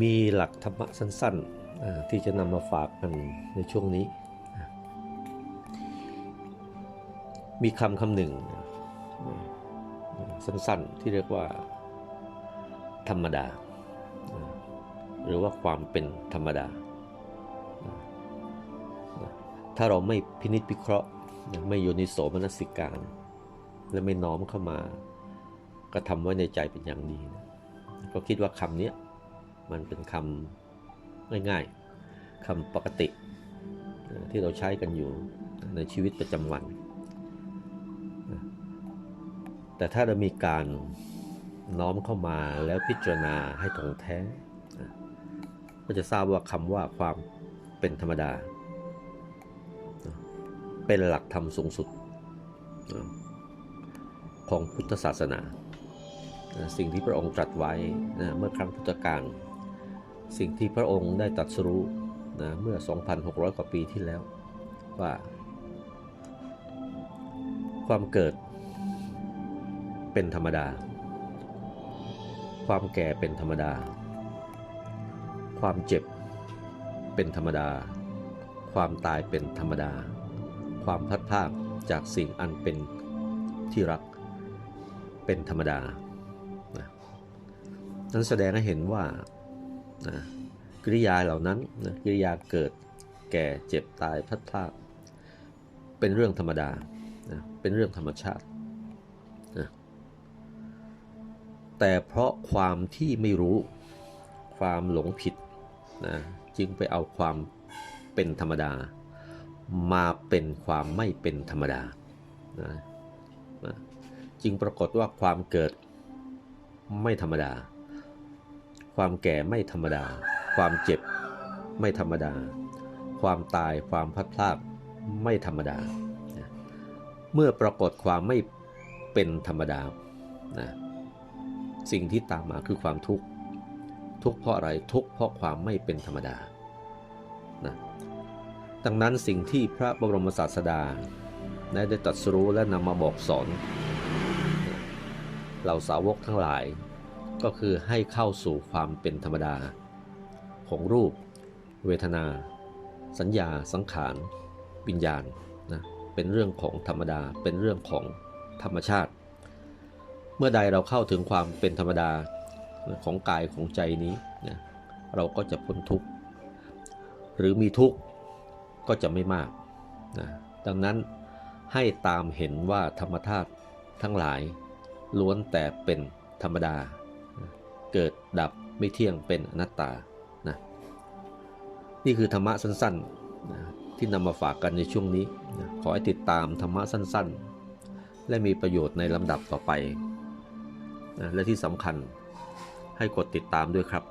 มีหลักธรรมะสั้นๆที่จะนำมาฝากกันในช่วงนี้ มีคำคำหนึ่งสั้นๆที่เรียกว่าธรรมดา หรือว่าความเป็นธรรมดา ถ้าเราไม่พินิจพิเคราะห์ไม่โยนิโสมนสิการ และไม่น้อมเข้ามาก็ทำไว้ในใจเป็นอย่างดีนะก็คิดว่าคำนี้ มันเป็นคำง่ายๆคำปกติที่เราใช้กันอยู่ในชีวิตประจำวัน แต่ถ้าเรามีการน้อมเข้ามาแล้วพิจารณาให้ถ่องแท้ ก็จะทราบว่าคำว่าความเป็นธรรมดา เป็นหลักธรรมสูงสุด ของพุทธศาสนา สิ่งที่พระองค์ตรัสไว้เมื่อครั้งพุทธกาล สิ่งที่พระองค์ได้ตรัสรู้นะเมื่อ 2,600 กว่าปีที่แล้วว่า ความเกิดเป็นธรรมดา ความแก่เป็นธรรมดา ความเจ็บเป็นธรรมดา ความตายเป็นธรรมดา ความพัดพากจากสิ่งอันเป็นที่รักเป็นธรรมดา นั้นแสดงให้เห็นว่า นะกิริยาเหล่านั้นนะกิริยาเกิดแก่เจ็บตายพัดพรากเป็นเรื่องธรรมดานะเป็นเรื่องธรรมชาตินะแต่เพราะความที่ไม่รู้ความหลงผิดนะจึงไปเอาความเป็นธรรมดา มาเป็นความไม่เป็นธรรมดานะนะจึงปรากฏว่าความเกิดไม่ธรรมดา ความแก่ไม่ธรรมดา ความเจ็บไม่ธรรมดา ความตายความพัดพรากไม่ธรรมดา เมื่อปรากฏความไม่เป็นธรรมดานะสิ่งที่ตามมาคือความทุกข์ ทุกข์เพราะอะไร ทุกข์เพราะความไม่เป็นธรรมดานะดังนั้นสิ่งที่พระบรมศาสดาได้ตรัสรู้และนำมาบอกสอน เราสาวกทั้งหลาย ก็คือให้เข้าสู่ความเป็นธรรมดา ของรูป เวทนา สัญญา สังขารวิญญาณนะเป็นเรื่องของธรรมดาเป็นเรื่องของธรรมชาติ เมื่อใดเราเข้าถึงความเป็นธรรมดาของกายของใจนี้นะเราก็จะพ้นทุกข์หรือมีทุกข์ก็จะไม่มากนะดังนั้นให้ตามเห็นว่าธรรมธาตุทั้งหลายล้วนแต่เป็นธรรมดา เกิดดับไม่เที่ยงเป็นอนัตตานะนี่คือธรรมะสั้นๆนะที่นำมาฝากกันในช่วงนี้นะขอให้ติดตามธรรมะสั้นๆ และมีประโยชน์ในลำดับต่อไปนะและที่สำคัญให้กดติดตามด้วยครับ